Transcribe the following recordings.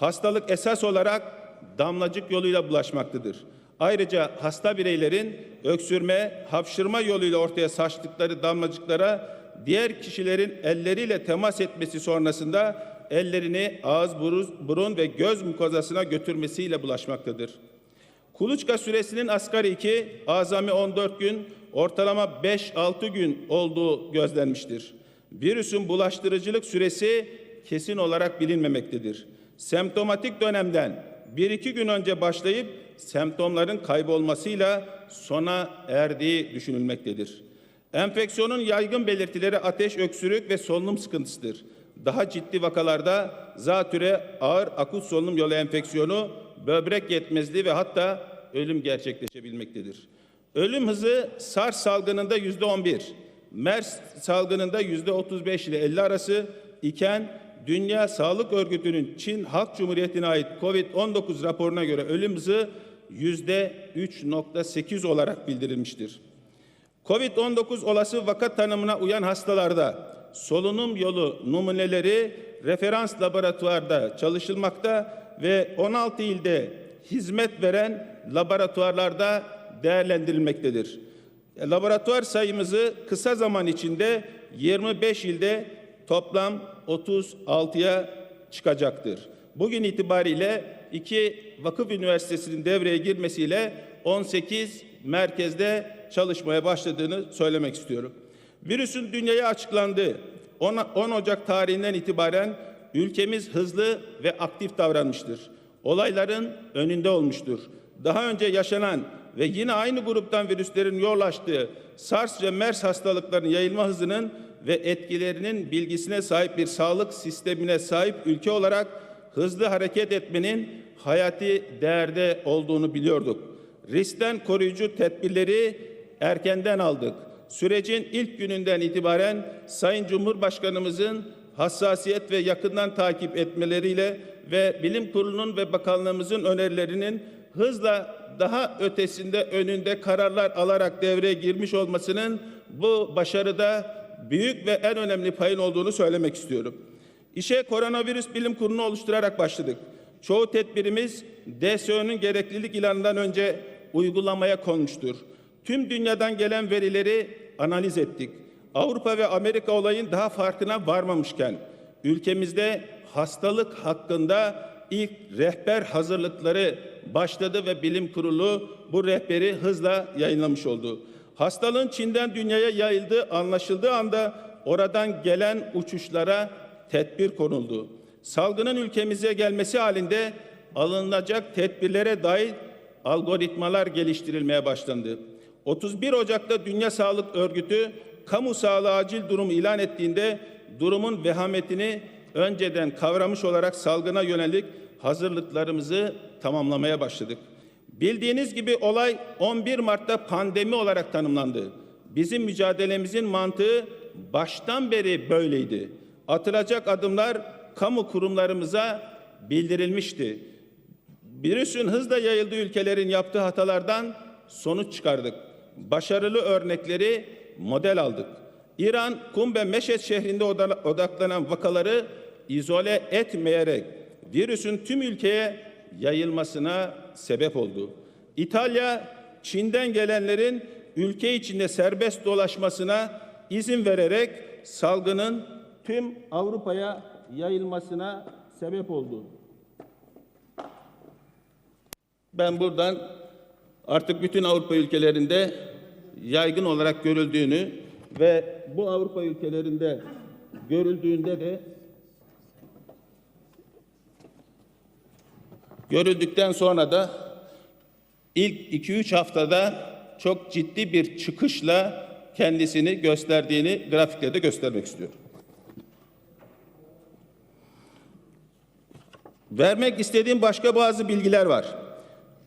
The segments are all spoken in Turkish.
Hastalık esas olarak damlacık yoluyla bulaşmaktadır. Ayrıca hasta bireylerin öksürme, hapşırma yoluyla ortaya saçtıkları damlacıklara diğer kişilerin elleriyle temas etmesi sonrasında ellerini ağız, burun ve göz mukozasına götürmesiyle bulaşmaktadır. Kuluçka süresinin asgari 2, azami 14 gün, ortalama 5-6 gün olduğu gözlenmiştir. Virüsün bulaştırıcılık süresi kesin olarak bilinmemektedir. Semptomatik dönemden 1-2 gün önce başlayıp semptomların kaybolmasıyla sona erdiği düşünülmektedir. Enfeksiyonun yaygın belirtileri ateş, öksürük ve solunum sıkıntısıdır. Daha ciddi vakalarda zatüre, ağır akut solunum yolu enfeksiyonu, böbrek yetmezliği ve hatta ölüm gerçekleşebilmektedir. Ölüm hızı SARS salgınında yüzde 11, MERS salgınında yüzde 35 ile 50 arası iken Dünya Sağlık Örgütü'nün Çin Halk Cumhuriyeti'ne ait COVID-19 raporuna göre ölüm hızı yüzde 3.8 olarak bildirilmiştir. Covid-19 olası vaka tanımına uyan hastalarda solunum yolu numuneleri referans laboratuvarda çalışılmakta ve 16 ilde hizmet veren laboratuvarlarda değerlendirilmektedir. Laboratuvar sayımızı kısa zaman içinde 25 ilde toplam 36'ya çıkacaktır. Bugün itibariyle iki vakıf üniversitesinin devreye girmesiyle 18 merkezde çalışmaya başladığını söylemek istiyorum. Virüsün dünyaya açıklandığı 10, 10 Ocak tarihinden itibaren ülkemiz hızlı ve aktif davranmıştır. Olayların önünde olmuştur. Daha önce yaşanan ve yine aynı gruptan virüslerin yol açtığı SARS ve MERS hastalıklarının yayılma hızının ve etkilerinin bilgisine sahip bir sağlık sistemine sahip ülke olarak hızlı hareket etmenin hayati değerde olduğunu biliyorduk. Riskten koruyucu tedbirleri erkenden aldık. Sürecin ilk gününden itibaren Sayın Cumhurbaşkanımızın hassasiyet ve yakından takip etmeleriyle ve Bilim Kurulu'nun ve bakanlığımızın önerilerinin hızla daha ötesinde önünde kararlar alarak devreye girmiş olmasının bu başarıda büyük ve en önemli payın olduğunu söylemek istiyorum. İşe koronavirüs bilim kurulunu oluşturarak başladık. Çoğu tedbirimiz DSÖ'nün gereklilik ilanından önce uygulamaya konmuştur. Tüm dünyadan gelen verileri analiz ettik. Avrupa ve Amerika olayın daha farkına varmamışken ülkemizde hastalık hakkında ilk rehber hazırlıkları başladı ve bilim kurulu bu rehberi hızla yayınlamış oldu. Hastalığın Çin'den dünyaya yayıldığı anlaşıldığı anda oradan gelen uçuşlara tedbir konuldu. Salgının ülkemize gelmesi halinde alınacak tedbirlere dair algoritmalar geliştirilmeye başlandı. 31 Ocak'ta Dünya Sağlık Örgütü kamu sağlığı acil durumu ilan ettiğinde durumun vehametini önceden kavramış olarak salgına yönelik hazırlıklarımızı tamamlamaya başladık. Bildiğiniz gibi olay 11 Mart'ta pandemi olarak tanımlandı. Bizim mücadelemizin mantığı baştan beri böyleydi. Atılacak adımlar kamu kurumlarımıza bildirilmişti. Virüsün hızla yayıldığı ülkelerin yaptığı hatalardan sonuç çıkardık. Başarılı örnekleri model aldık. İran, Kum ve Meşet şehrinde odaklanan vakaları izole etmeyerek virüsün tüm ülkeye yayılmasına sebep oldu. İtalya, Çin'den gelenlerin ülke içinde serbest dolaşmasına izin vererek salgının tüm Avrupa'ya yayılmasına sebep oldu. Ben buradan artık bütün Avrupa ülkelerinde yaygın olarak görüldüğünü ve bu Avrupa ülkelerinde görüldüğünde de görüldükten sonra da ilk 2-3 haftada çok ciddi bir çıkışla kendisini gösterdiğini grafiklerde göstermek istiyorum. Vermek istediğim başka bazı bilgiler var.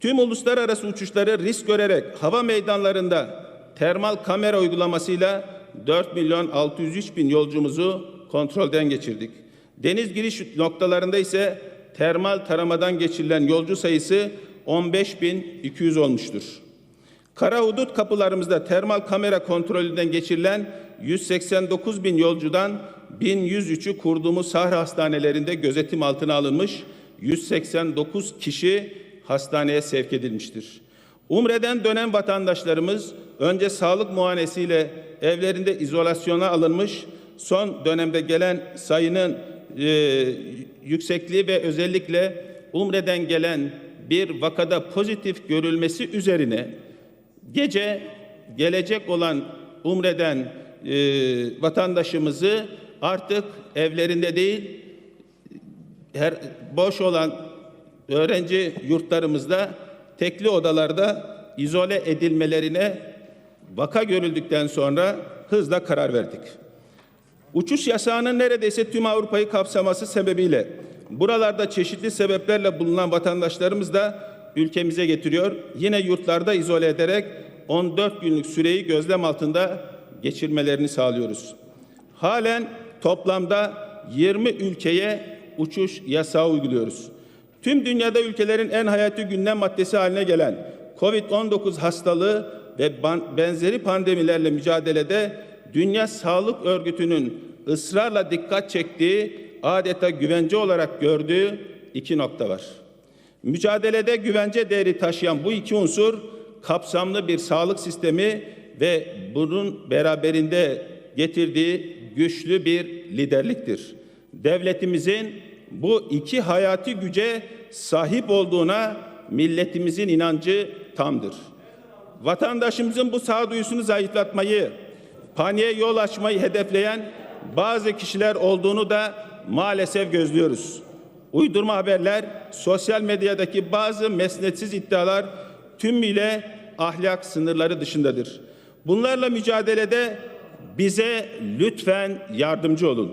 Tüm uluslararası uçuşları risk görerek hava meydanlarında termal kamera uygulamasıyla 4 milyon 603 bin yolcumuzu kontrolden geçirdik. Deniz giriş noktalarında ise termal taramadan geçirilen yolcu sayısı 15.200 olmuştur. Kara hudut kapılarımızda termal kamera kontrolünden geçirilen 189 bin yolcudan 1103'ü kurduğumuz sahra hastanelerinde gözetim altına alınmış, 189 kişi hastaneye sevk edilmiştir. Umre'den dönen vatandaşlarımız önce sağlık muayenesiyle evlerinde izolasyona alınmış, son dönemde gelen sayının e, yüksekliği ve özellikle Umre'den gelen bir vakada pozitif görülmesi üzerine gece gelecek olan Umre'den e, vatandaşımızı artık evlerinde değil her boş olan öğrenci yurtlarımızda tekli odalarda izole edilmelerine vaka görüldükten sonra hızla karar verdik. Uçuş yasağının neredeyse tüm Avrupa'yı kapsaması sebebiyle buralarda çeşitli sebeplerle bulunan vatandaşlarımız da ülkemize getiriyor. Yine yurtlarda izole ederek 14 günlük süreyi gözlem altında geçirmelerini sağlıyoruz. Halen toplamda 20 ülkeye uçuş yasağı uyguluyoruz. Tüm dünyada ülkelerin en hayati gündem maddesi haline gelen COVID-19 hastalığı ve benzeri pandemilerle mücadelede Dünya Sağlık Örgütü'nün ısrarla dikkat çektiği, adeta güvence olarak gördüğü iki nokta var. Mücadelede güvence değeri taşıyan bu iki unsur kapsamlı bir sağlık sistemi ve bunun beraberinde getirdiği güçlü bir liderliktir. Devletimizin bu iki hayati güce sahip olduğuna milletimizin inancı tamdır. Vatandaşımızın bu sağduyusunu zayıflatmayı, paniğe yol açmayı hedefleyen bazı kişiler olduğunu da maalesef gözlüyoruz. Uydurma haberler, sosyal medyadaki bazı mesnetsiz iddialar tümüyle ahlak sınırları dışındadır. Bunlarla mücadelede bize lütfen yardımcı olun.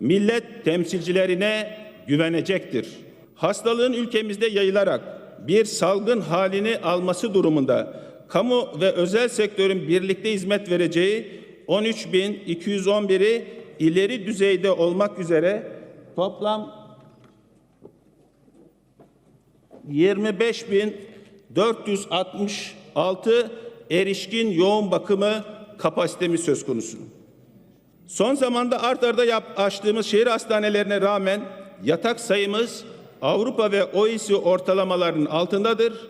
Millet temsilcilerine güvenecektir. Hastalığın ülkemizde yayılarak bir salgın halini alması durumunda kamu ve özel sektörün birlikte hizmet vereceği 13.211'i ileri düzeyde olmak üzere toplam 25.466 erişkin yoğun bakımı kapasitemiz söz konusu. Son zamanda art arda yap, açtığımız şehir hastanelerine rağmen yatak sayımız Avrupa ve OECD ortalamalarının altındadır.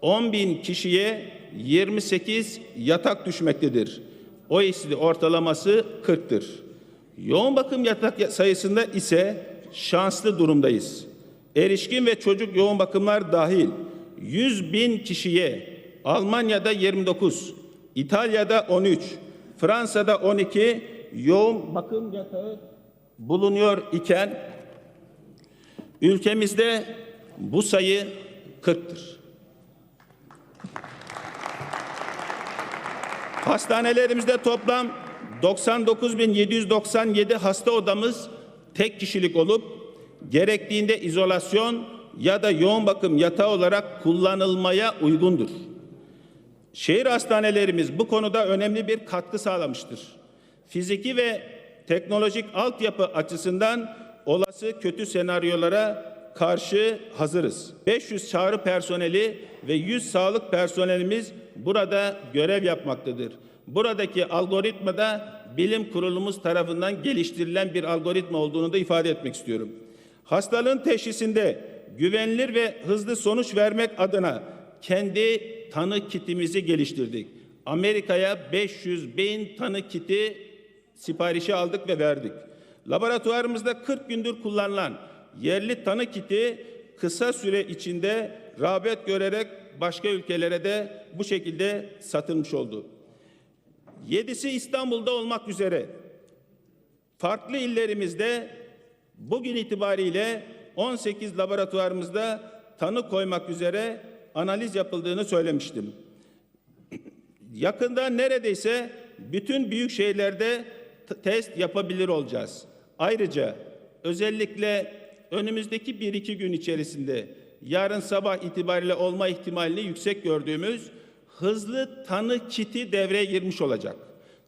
10 bin kişiye 28 yatak düşmektedir. OECD ortalaması 40'tır. Yoğun bakım yatak sayısında ise şanslı durumdayız. Erişkin ve çocuk yoğun bakımlar dahil 100 bin kişiye Almanya'da 29, İtalya'da 13, Fransa'da 12 yoğun bakım yatağı bulunuyor iken ülkemizde bu sayı 40'tır. Hastanelerimizde toplam 99.797 hasta odamız tek kişilik olup gerektiğinde izolasyon ya da yoğun bakım yatağı olarak kullanılmaya uygundur. Şehir hastanelerimiz bu konuda önemli bir katkı sağlamıştır. Fiziki ve teknolojik altyapı açısından olası kötü senaryolara karşı hazırız. 500 çağrı personeli ve 100 sağlık personelimiz burada görev yapmaktadır. Buradaki algoritma da bilim kurulumuz tarafından geliştirilen bir algoritma olduğunu da ifade etmek istiyorum. Hastalığın teşhisinde güvenilir ve hızlı sonuç vermek adına kendi tanı kitimizi geliştirdik. Amerika'ya 500 bin tanı kiti siparişi aldık ve verdik. Laboratuvarımızda 40 gündür kullanılan yerli tanı kiti kısa süre içinde rağbet görerek başka ülkelere de bu şekilde satılmış oldu. Yedisi İstanbul'da olmak üzere farklı illerimizde bugün itibariyle 18 laboratuvarımızda tanı koymak üzere analiz yapıldığını söylemiştim. Yakında neredeyse bütün büyük şehirlerde test yapabilir olacağız. Ayrıca özellikle önümüzdeki 1-2 gün içerisinde yarın sabah itibariyle olma ihtimalini yüksek gördüğümüz hızlı tanı kiti devreye girmiş olacak.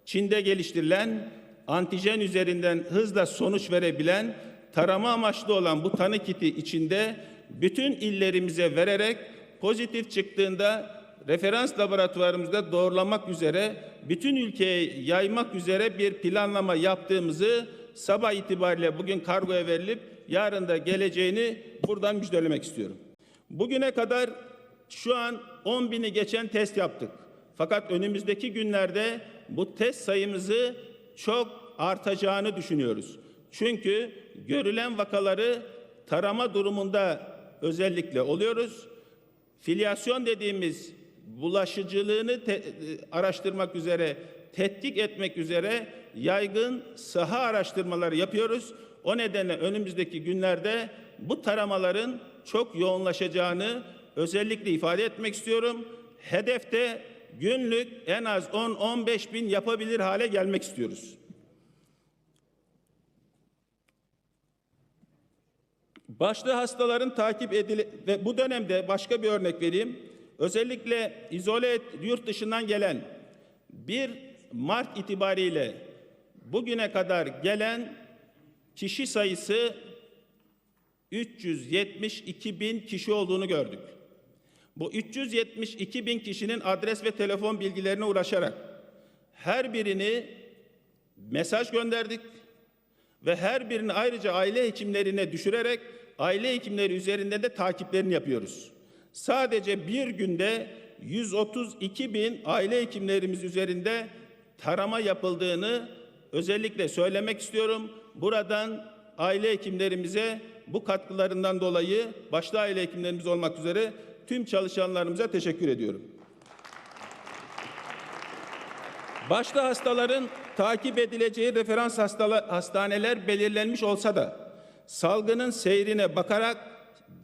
Çin'de geliştirilen antijen üzerinden hızla sonuç verebilen tarama amaçlı olan bu tanı kiti içinde bütün illerimize vererek pozitif çıktığında referans laboratuvarımızda doğrulamak üzere bütün ülkeye yaymak üzere bir planlama yaptığımızı sabah itibariyle bugün kargoya verilip yarın da geleceğini buradan müjdelemek istiyorum. Bugüne kadar şu an 10 bini geçen test yaptık. Fakat önümüzdeki günlerde bu test sayımızı çok artacağını düşünüyoruz. Çünkü görülen vakaları tarama durumunda özellikle oluyoruz. Filyasyon dediğimiz bulaşıcılığını te- araştırmak üzere, tetkik etmek üzere yaygın saha araştırmaları yapıyoruz. O nedenle önümüzdeki günlerde bu taramaların çok yoğunlaşacağını özellikle ifade etmek istiyorum. Hedefte günlük en az 10-15 bin yapabilir hale gelmek istiyoruz. Başta hastaların takip edili ve bu dönemde başka bir örnek vereyim. Özellikle izole et, yurt dışından gelen 1 Mart itibariyle bugüne kadar gelen kişi sayısı 372 bin kişi olduğunu gördük. Bu 372 bin kişinin adres ve telefon bilgilerine ulaşarak her birini mesaj gönderdik ve her birini ayrıca aile hekimlerine düşürerek aile hekimleri üzerinde de takiplerini yapıyoruz. Sadece bir günde 132 bin aile hekimlerimiz üzerinde tarama yapıldığını özellikle söylemek istiyorum. Buradan aile hekimlerimize bu katkılarından dolayı başta aile hekimlerimiz olmak üzere tüm çalışanlarımıza teşekkür ediyorum. Başta hastaların takip edileceği referans hastaneler belirlenmiş olsa da salgının seyrine bakarak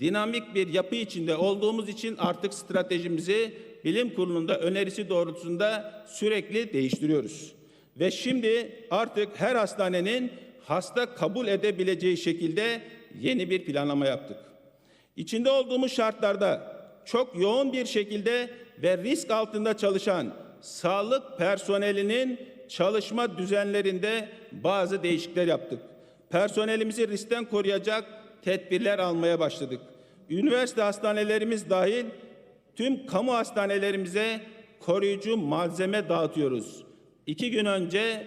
dinamik bir yapı içinde olduğumuz için artık stratejimizi bilim kurulunda önerisi doğrultusunda sürekli değiştiriyoruz. Ve şimdi artık her hastanenin hasta kabul edebileceği şekilde yeni bir planlama yaptık. İçinde olduğumuz şartlarda çok yoğun bir şekilde ve risk altında çalışan sağlık personelinin çalışma düzenlerinde bazı değişiklikler yaptık. Personelimizi riskten koruyacak tedbirler almaya başladık. Üniversite hastanelerimiz dahil tüm kamu hastanelerimize koruyucu malzeme dağıtıyoruz. İki gün önce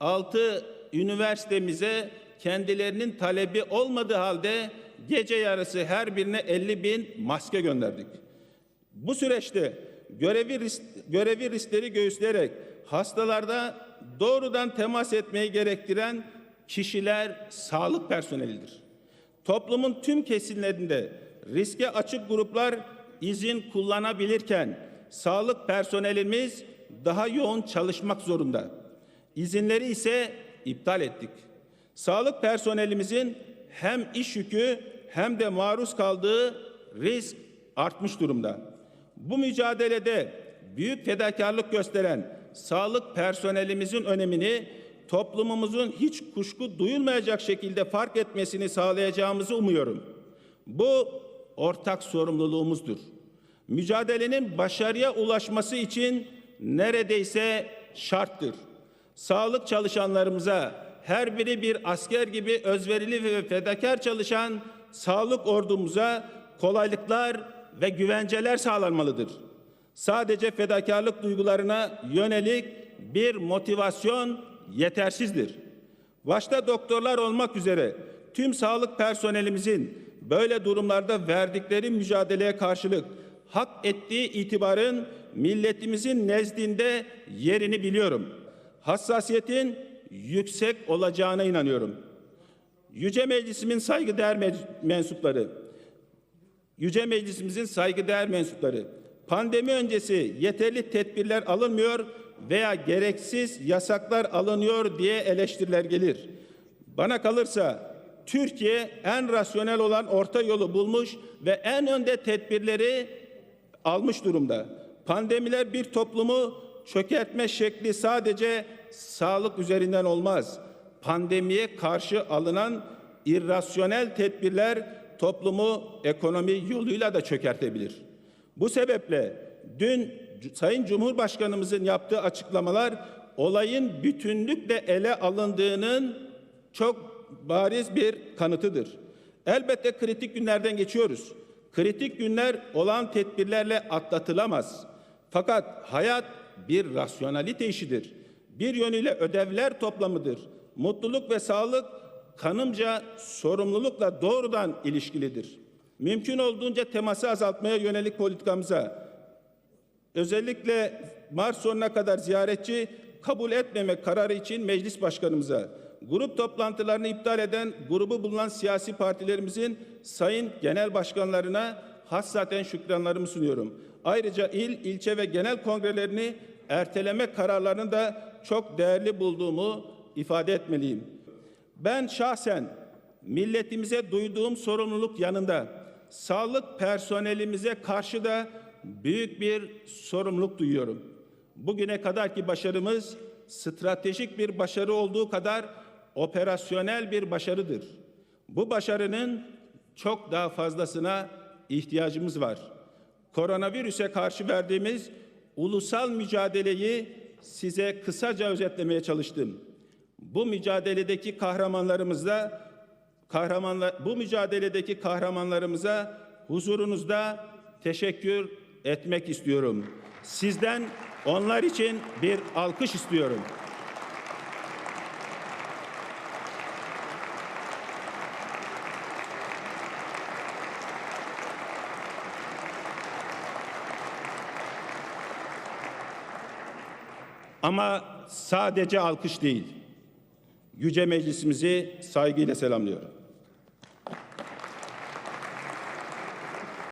altı üniversitemize kendilerinin talebi olmadığı halde gece yarısı her birine 50 bin maske gönderdik. Bu süreçte görevi, risk, görevi riskleri göğüsleyerek hastalarda doğrudan temas etmeyi gerektiren kişiler sağlık personelidir. Toplumun tüm kesimlerinde riske açık gruplar izin kullanabilirken sağlık personelimiz daha yoğun çalışmak zorunda. İzinleri ise iptal ettik. Sağlık personelimizin hem iş yükü hem de maruz kaldığı risk artmış durumda. Bu mücadelede büyük fedakarlık gösteren sağlık personelimizin önemini toplumumuzun hiç kuşku duyulmayacak şekilde fark etmesini sağlayacağımızı umuyorum. Bu ortak sorumluluğumuzdur. Mücadelenin başarıya ulaşması için neredeyse şarttır. Sağlık çalışanlarımıza her biri bir asker gibi özverili ve fedakar çalışan sağlık ordumuza kolaylıklar ve güvenceler sağlanmalıdır. Sadece fedakarlık duygularına yönelik bir motivasyon yetersizdir. Başta doktorlar olmak üzere tüm sağlık personelimizin böyle durumlarda verdikleri mücadeleye karşılık hak ettiği itibarın milletimizin nezdinde yerini biliyorum. Hassasiyetin yüksek olacağına inanıyorum. Yüce Meclisimin saygıdeğer me- mensupları, Yüce Meclisimizin saygıdeğer mensupları, pandemi öncesi yeterli tedbirler alınmıyor veya gereksiz yasaklar alınıyor diye eleştiriler gelir. Bana kalırsa Türkiye en rasyonel olan orta yolu bulmuş ve en önde tedbirleri almış durumda. Pandemiler bir toplumu çökertme şekli sadece sağlık üzerinden olmaz. Pandemiye karşı alınan irrasyonel tedbirler toplumu ekonomi yoluyla da çökertebilir. Bu sebeple dün Sayın Cumhurbaşkanımızın yaptığı açıklamalar olayın bütünlükle ele alındığının çok bariz bir kanıtıdır. Elbette kritik günlerden geçiyoruz. Kritik günler olan tedbirlerle atlatılamaz. Fakat hayat bir rasyonalite işidir. Bir yönüyle ödevler toplamıdır. Mutluluk ve sağlık kanımca sorumlulukla doğrudan ilişkilidir. Mümkün olduğunca teması azaltmaya yönelik politikamıza, özellikle Mart sonuna kadar ziyaretçi kabul etmemek kararı için meclis başkanımıza, grup toplantılarını iptal eden grubu bulunan siyasi partilerimizin sayın genel başkanlarına hassaten şükranlarımı sunuyorum. Ayrıca il, ilçe ve genel kongrelerini erteleme kararlarını da çok değerli bulduğumu ifade etmeliyim. Ben şahsen milletimize duyduğum sorumluluk yanında sağlık personelimize karşı da büyük bir sorumluluk duyuyorum. Bugüne kadarki başarımız stratejik bir başarı olduğu kadar operasyonel bir başarıdır. Bu başarının çok daha fazlasına ihtiyacımız var. Koronavirüse karşı verdiğimiz ulusal mücadeleyi size kısaca özetlemeye çalıştım. Bu mücadeledeki kahramanlarımızla kahramanlar bu mücadeledeki kahramanlarımıza huzurunuzda teşekkür etmek istiyorum. Sizden onlar için bir alkış istiyorum. Ama sadece alkış değil. Yüce Meclisimizi saygıyla selamlıyorum.